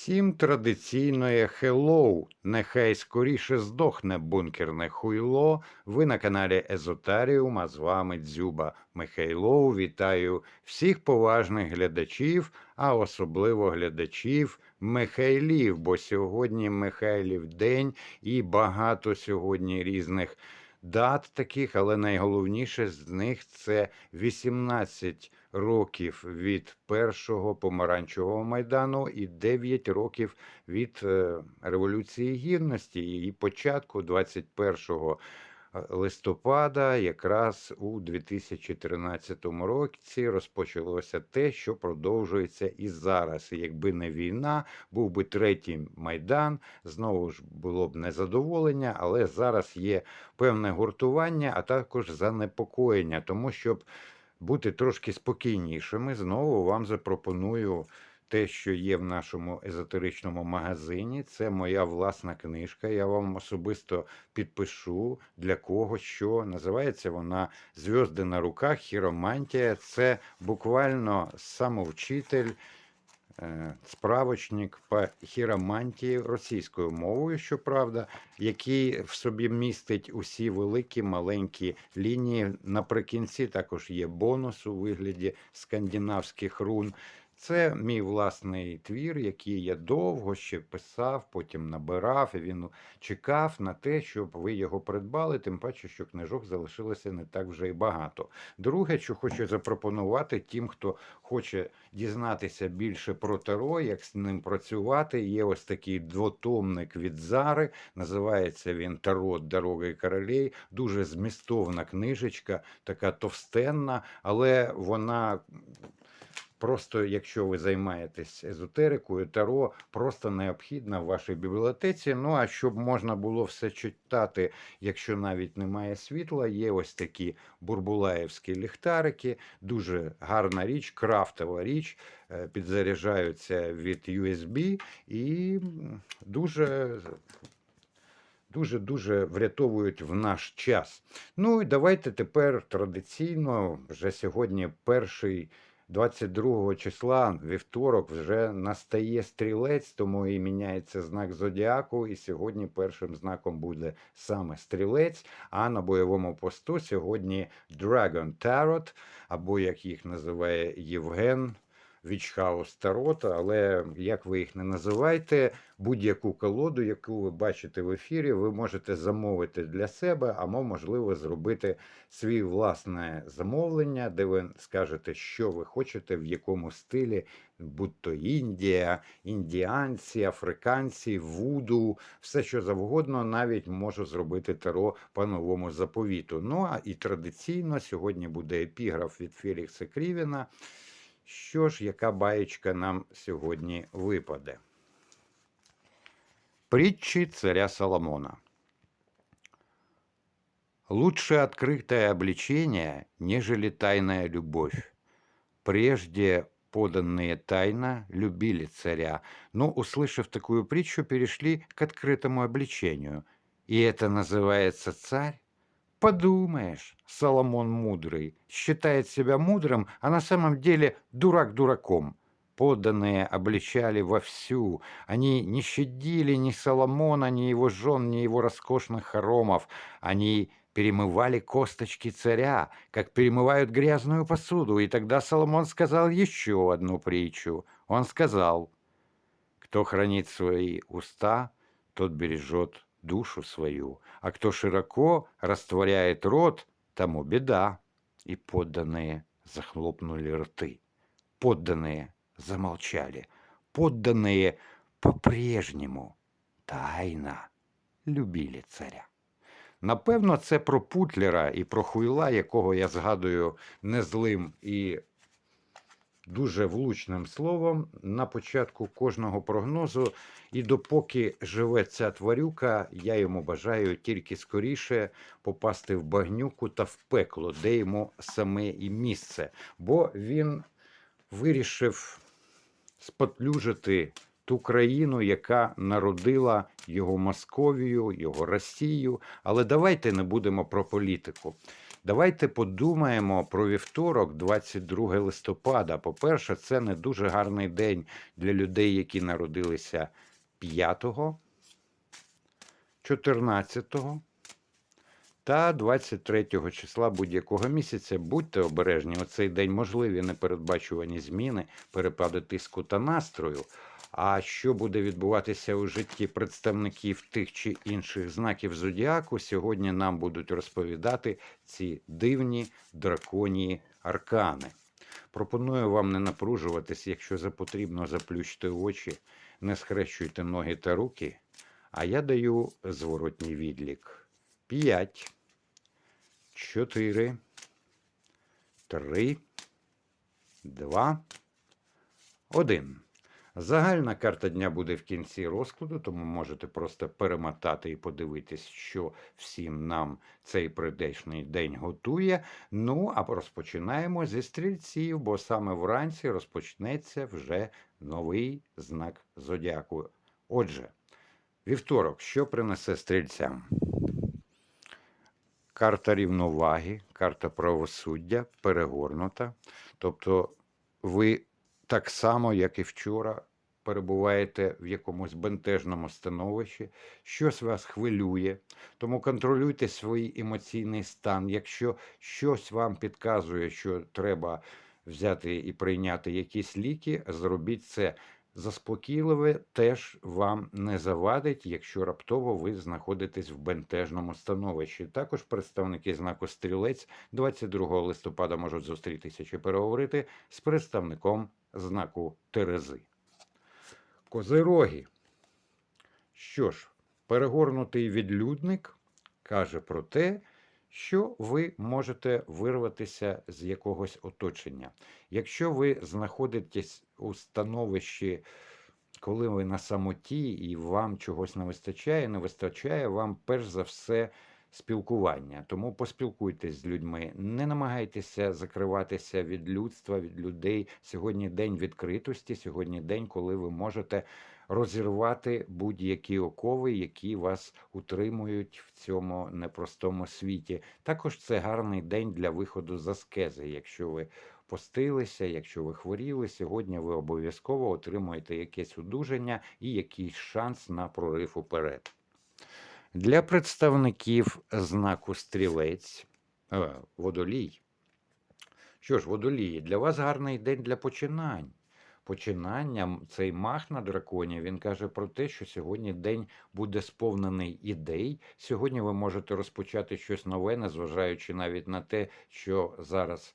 Всім традиційне хеллоу. Нехай скоріше здохне бункерне хуйло. Ви на каналі Езотаріум, а з вами Дзюба Михайлов. Вітаю всіх поважних глядачів, а особливо глядачів Михайлів, бо сьогодні Михайлів день і багато сьогодні різних дат таких, але найголовніше з них це 18 років від першого помаранчевого майдану і 9 років від е, Революції Гідності. Її початку 21 листопада, якраз у 2013 році, розпочалося те, що продовжується і зараз. Якби не війна, був би третій майдан. Знову ж було б незадоволення, але зараз є певне гуртування, а також занепокоєння, тому щоб бути трошки спокійнішими, знову вам запропоную те, що є в нашому езотеричному магазині. Це моя власна книжка. Я вам особисто підпишу для кого що. Називається вона Зв'язди на руках, хіромантія. Це буквально самовчитель. Е, Справочник по хіромантії російською мовою, щоправда, який в собі містить усі великі маленькі лінії. Наприкінці також є бонус у вигляді скандинавських рун. Це мій власний твір, який я довго ще писав, потім набирав, і він чекав на те, щоб ви його придбали, тим паче, що книжок залишилося не так вже й багато. Друге, що хочу запропонувати тим, хто хоче дізнатися більше про таро, як з ним працювати, є ось такий двотомник від Зари. Називається він Таро Дороги королей. Дуже змістовна книжечка, така товстенна, але вона. Просто, якщо ви займаєтесь езотерикою, таро просто необхідна в вашій бібліотеці. Ну а щоб можна було все читати, якщо навіть немає світла, є ось такі бурбулаївські ліхтарики, дуже гарна річ, крафтова річ, е, підзаряджаються від USB і дуже. Дуже дуже врятовують в наш час. Ну і давайте тепер традиційно, вже сьогодні перший 22 числа, вівторок, вже настає стрілець, тому і міняється знак зодіаку. І сьогодні першим знаком буде саме стрілець. А на бойовому посту сьогодні Dragon Tarot, або як їх називає Євген. Вічхаус Тарота, але як ви їх не називаєте, будь-яку колоду, яку ви бачите в ефірі, ви можете замовити для себе, або, можливо, зробити свій власне замовлення, де ви скажете, що ви хочете, в якому стилі, будь то Індія, індіанці, африканці, вуду, все що завгодно, навіть можу зробити таро по новому заповіту. Ну а і традиційно сьогодні буде епіграф від Фелікса Крівіна. Що ж, яка баєчка нам сьогодні випаде? Притчи царя Соломона. Лучше открытое обличение, нежели тайная любовь. Прежде поданные тайно любили царя, но, услышав такую притчу, перешли к открытому обличению. И это называется царь? Подумаешь, Соломон мудрый, считает себя мудрым, а на самом деле дурак дураком. Подданные обличали вовсю. Они не щадили ни Соломона, ни его жен, ни его роскошных хоромов. Они перемывали косточки царя, как перемывают грязную посуду. И тогда Соломон сказал еще одну притчу. Он сказал, кто хранит свои уста, тот бережет душу свою, а кто широко растворяет рот, тому беда. И подданные захлопнули рты. Подданные замолчали. Подданные по-прежнему тайно любили царя. Напевно, це про Путлера і про Хуйла, якого я згадую незлим і дуже влучним словом на початку кожного прогнозу. І допоки живе ця тварюка, я йому бажаю тільки скоріше попасти в багнюку та в пекло, де йому саме і місце. Бо він вирішив спотлюжити ту країну, яка народила його Московію, його Росію. Але давайте не будемо про політику. Давайте подумаємо про вівторок, 22 листопада. По-перше, це не дуже гарний день для людей, які народилися 5, 14 та 23 числа будь-якого місяця. Будьте обережні, у цей день можливі непередбачувані зміни, перепади тиску та настрою. А що буде відбуватися у житті представників тих чи інших знаків зодіаку, сьогодні нам будуть розповідати ці дивні драконії аркани. Пропоную вам не напружуватись, якщо за потрібно, заплющте очі, не схрещуйте ноги та руки. А я даю зворотній відлік. 5, 4, 3, 2, 1. Загальна карта дня буде в кінці розкладу, тому можете просто перемотати і подивитись, що всім нам цей прийдешний день готує. Ну, а розпочинаємо зі стрільців, бо саме вранці розпочнеться вже новий знак зодіаку. Отже, вівторок, що принесе стрільцям? Карта рівноваги, карта правосуддя перегорнута. Тобто ви так само, як і вчора, перебуваєте в якомусь бентежному становищі, щось вас хвилює, тому контролюйте свій емоційний стан. Якщо щось вам підказує, що треба взяти і прийняти якісь ліки, зробіть це. Заспокійливе теж вам не завадить, якщо раптово ви знаходитесь в бентежному становищі. Також представники знаку стрілець 22 листопада можуть зустрітися чи переговорити з представником знаку Терези. Козироги. Що ж, перегорнутий відлюдник каже про те, що ви можете вирватися з якогось оточення. Якщо ви знаходитесь у становищі, коли ви на самоті і вам чогось не вистачає, не вистачає вам перш за все спілкування. Тому поспілкуйтесь з людьми, не намагайтеся закриватися від людства, від людей. Сьогодні день відкритості, сьогодні день, коли ви можете розірвати будь-які окови, які вас утримують в цьому непростому світі. Також це гарний день для виходу з аскези. Якщо ви постилися, якщо ви хворіли, сьогодні ви обов'язково отримуєте якесь одужання і якийсь шанс на прорив уперед. Для представників знаку стрілець е, водолій. Що ж, водолії, для вас гарний день для починань. Починанням цей мах на драконі він каже про те, що сьогодні день буде сповнений ідей. Сьогодні ви можете розпочати щось нове, незважаючи навіть на те, що зараз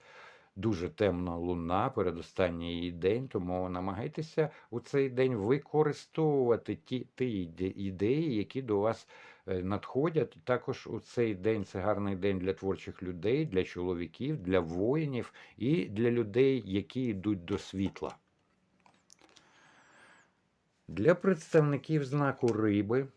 дуже темна луна, передостанній її день, тому намагайтеся у цей день використовувати ті, ті ідеї, які до вас надходять. Також у цей день це гарний день для творчих людей, для чоловіків, для воїнів і для людей, які йдуть до світла. Для представників знаку риби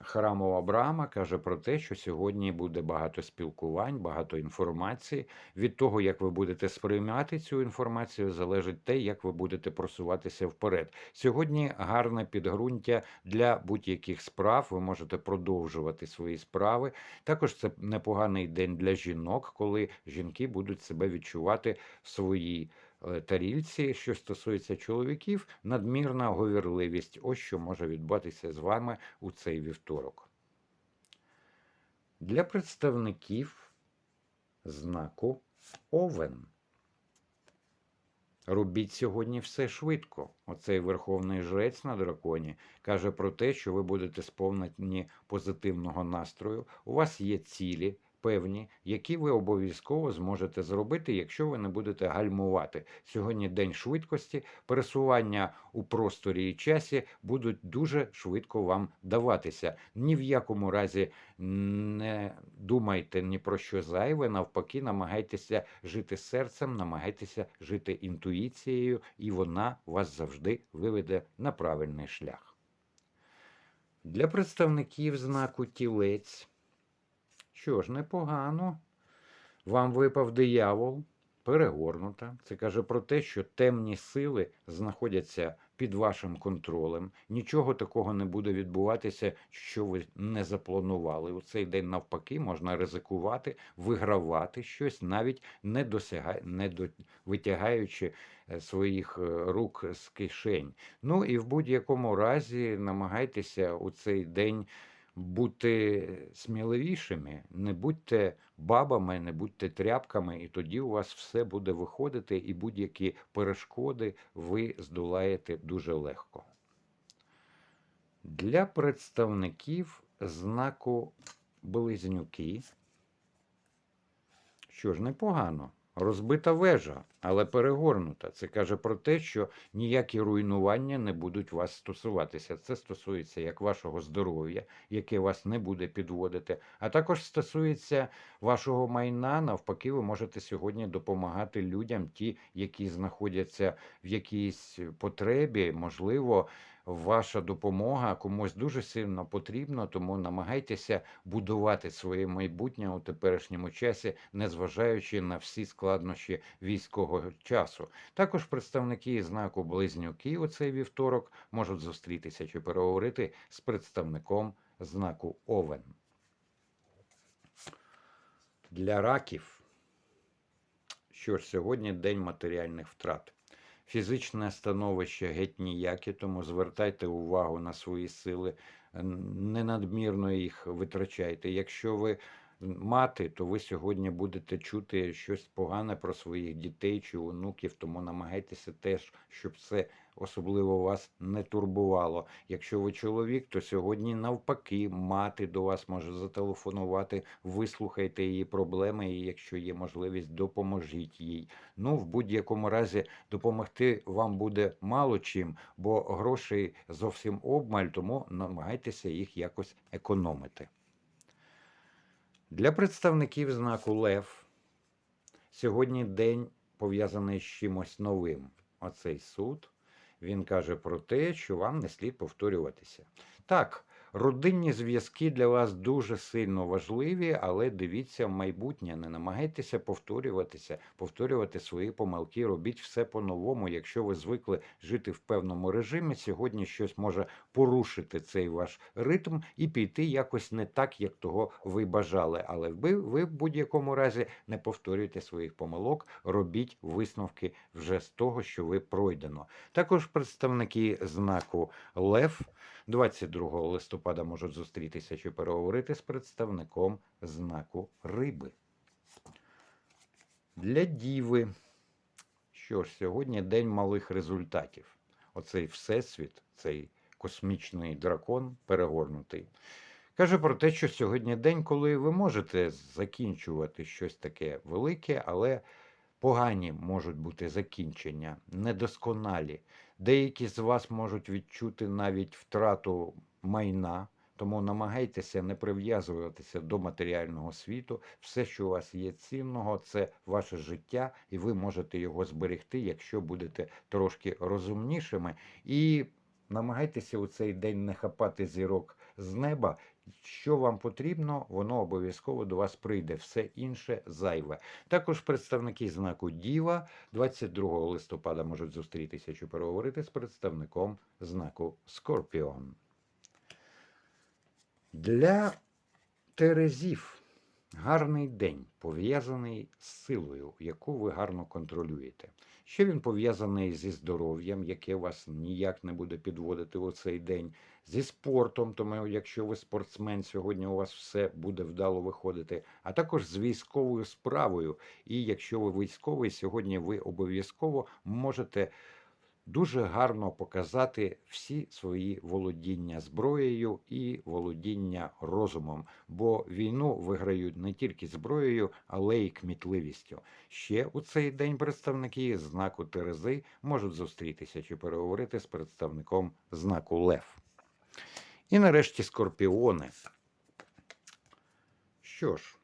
храмова брама каже про те, що сьогодні буде багато спілкувань, багато інформації. Від того, як ви будете сприймати цю інформацію, залежить те, як ви будете просуватися вперед. Сьогодні гарне підґрунтя для будь-яких справ. Ви можете продовжувати свої справи. Також це непоганий день для жінок, коли жінки будуть себе відчувати в своїй. Е, тарільці, що стосується чоловіків, надмірна говірливість. Ось що може відбутися з вами у цей вівторок. Для представників знаку Овен. Робіть сьогодні все швидко. Оцей верховний жрець на драконі каже про те, що ви будете сповнені позитивного настрою. У вас є цілі, певні, які ви обов'язково зможете зробити, якщо ви не будете гальмувати. Сьогодні день швидкості, пересування у просторі і часі будуть дуже швидко вам даватися. Ні в якому разі не думайте ні про що зайве, навпаки, намагайтеся жити серцем, намагайтеся жити інтуїцією, і вона вас завжди виведе на правильний шлях. Для представників знаку тілець. Що ж, непогано. Вам випав диявол, перегорнута. Це каже про те, що темні сили знаходяться під вашим контролем. Нічого такого не буде відбуватися, що ви не запланували. У цей день навпаки можна ризикувати, вигравати щось, навіть не досягай, не до, витягаючи е, своїх е, рук з кишень. Ну і в будь-якому разі намагайтеся у цей день бути сміливішими, не будьте бабами, не будьте тряпками, і тоді у вас все буде виходити, і будь-які перешкоди ви здолаєте дуже легко. Для представників знаку Близнюки, що ж непогано. Розбита вежа, але перегорнута. Це каже про те, що ніякі руйнування не будуть вас стосуватися. Це стосується як вашого здоров'я, яке вас не буде підводити, а також стосується вашого майна. Навпаки, ви можете сьогодні допомагати людям, ті, які знаходяться в якійсь потребі, можливо. Ваша допомога комусь дуже сильно потрібна, тому намагайтеся будувати своє майбутнє у теперішньому часі, незважаючи на всі складнощі військового часу. Також представники знаку Близнюки у цей вівторок можуть зустрітися чи переговорити з представником знаку Овен. Для раків, що ж сьогодні день матеріальних втрат. Фізичне становище геть ніяке, тому звертайте увагу на свої сили, не надмірно їх витрачайте. Якщо ви мати, то ви сьогодні будете чути щось погане про своїх дітей чи онуків, тому намагайтеся теж, щоб це особливо вас не турбувало. Якщо ви чоловік, то сьогодні навпаки мати до вас може зателефонувати, вислухайте її проблеми, і якщо є можливість, допоможіть їй. Ну, в будь-якому разі допомогти вам буде мало чим, бо грошей зовсім обмаль, тому намагайтеся їх якось економити. Для представників знаку Лев сьогодні день пов'язаний з чимось новим. Оцей суд він каже про те, що вам не слід повторюватися. Так, родинні зв'язки для вас дуже сильно важливі, але дивіться в майбутнє, не намагайтеся повторюватися, повторювати свої помилки, робіть все по-новому. Якщо ви звикли жити в певному режимі, сьогодні щось може порушити цей ваш ритм і піти якось не так, як того ви бажали. Але ви, ви в будь-якому разі не повторюйте своїх помилок, робіть висновки вже з того, що ви пройдено. Також представники знаку Лев 22 листопада можуть зустрітися чи переговорити з представником знаку Риби. Для Діви. Що ж, сьогодні день малих результатів. Оцей всесвіт, цей космічний дракон перегорнутий. Каже про те, що сьогодні день, коли ви можете закінчувати щось таке велике, але погані можуть бути закінчення, недосконалі. Деякі з вас можуть відчути навіть втрату майна, тому намагайтеся не прив'язуватися до матеріального світу. Все, що у вас є цінного, це ваше життя, і ви можете його зберегти, якщо будете трошки розумнішими. І намагайтеся у цей день не хапати зірок з неба. Що вам потрібно, воно обов'язково до вас прийде. Все інше зайве. Також представники знаку Діва 22 листопада можуть зустрітися чи переговорити з представником знаку Скорпіон. Для Терезів гарний день пов'язаний з силою, яку ви гарно контролюєте. Ще він пов'язаний зі здоров'ям, яке вас ніяк не буде підводити у цей день, зі спортом, тому якщо ви спортсмен, сьогодні у вас все буде вдало виходити, а також з військовою справою. І якщо ви військовий, сьогодні ви обов'язково можете дуже гарно показати всі свої володіння зброєю і володіння розумом, бо війну виграють не тільки зброєю, але й кмітливістю. Ще у цей день представники знаку Терези можуть зустрітися чи переговорити з представником знаку Лев. І нарешті скорпіони. Що ж,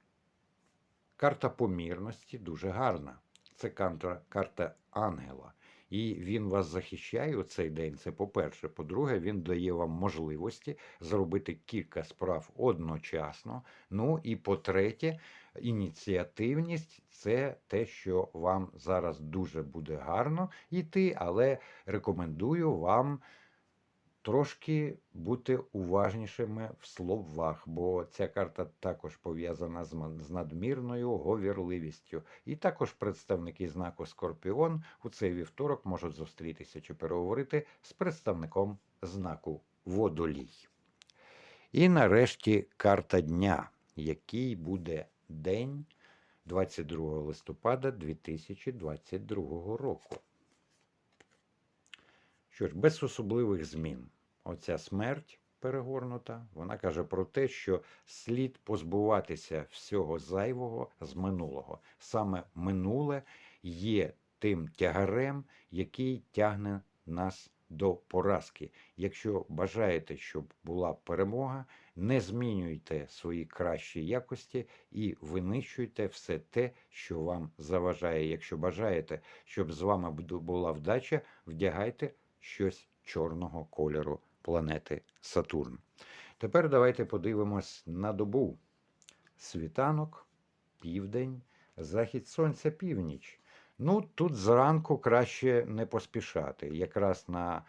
карта помірності дуже гарна. Це карта, карта ангела. і він вас захищає у цей день. Це по-перше. По-друге, він дає вам можливості зробити кілька справ одночасно. Ну і по-третє, ініціативність це те, що вам зараз дуже буде гарно йти, але рекомендую вам трошки бути уважнішими в словах, бо ця карта також пов'язана з надмірною говірливістю. І також представники знаку Скорпіон у цей вівторок можуть зустрітися чи переговорити з представником знаку Водолій. І нарешті карта дня, який буде день 22 листопада 2022 року. Що ж, без особливих змін. Оця смерть перегорнута, вона каже про те, що слід позбуватися всього зайвого з минулого. Саме минуле є тим тягарем, який тягне нас до поразки. Якщо бажаєте, щоб була перемога, не змінюйте свої кращі якості і винищуйте все те, що вам заважає. Якщо бажаєте, щоб з вами була вдача, вдягайте щось чорного кольору планети Сатурн. Тепер давайте подивимось на добу. Світанок, південь, захід сонця, північ. Ну, тут зранку краще не поспішати. Якраз на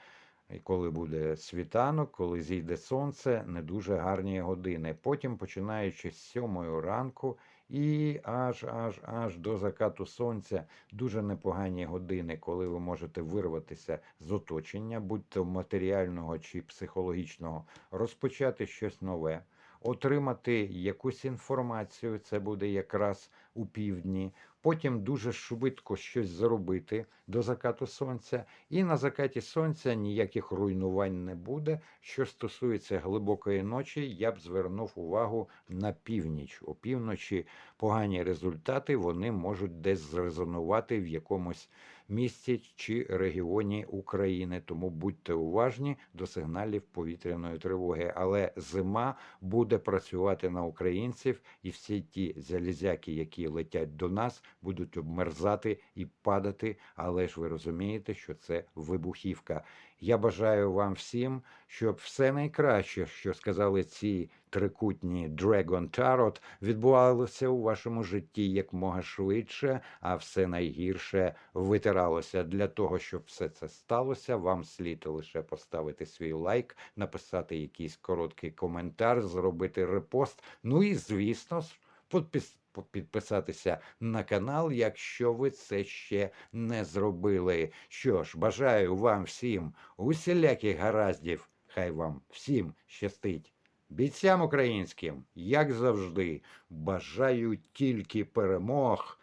коли буде світанок, коли зійде сонце, не дуже гарні години. Потім, починаючи з сьомої ранку і аж аж аж до закату сонця, дуже непогані години, коли ви можете вирватися з оточення, будь-то матеріального чи психологічного, розпочати щось нове. Отримати якусь інформацію, це буде якраз у півдні, потім дуже швидко щось зробити до закату сонця, і на закаті сонця ніяких руйнувань не буде. Що стосується глибокої ночі, я б звернув увагу на північ. У півночі погані результати вони можуть десь зрезонувати в якомусь місті чи регіоні України. Тому будьте уважні до сигналів повітряної тривоги. Але зима буде працювати на українців, і всі ті залізяки, які летять до нас, будуть обмерзати і падати. Але ж ви розумієте, що це вибухівка. Я бажаю вам всім, щоб все найкраще, що сказали ці трикутні Dragon Tarot, відбувалося у вашому житті якмога швидше, а все найгірше витиралося. Для того, щоб все це сталося, вам слід лише поставити свій лайк, написати якийсь короткий коментар, зробити репост. Ну і звісно ж, підпис- підписатися на канал, якщо ви це ще не зробили. Що ж, бажаю вам всім усіляких гараздів. Хай вам всім щастить. Бійцям українським, як завжди, бажаю тільки перемог.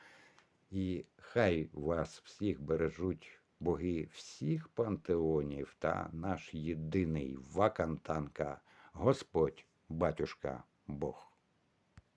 І хай вас всіх бережуть боги всіх пантеонів та наш єдиний вакантанка, Господь, батюшка, Бог.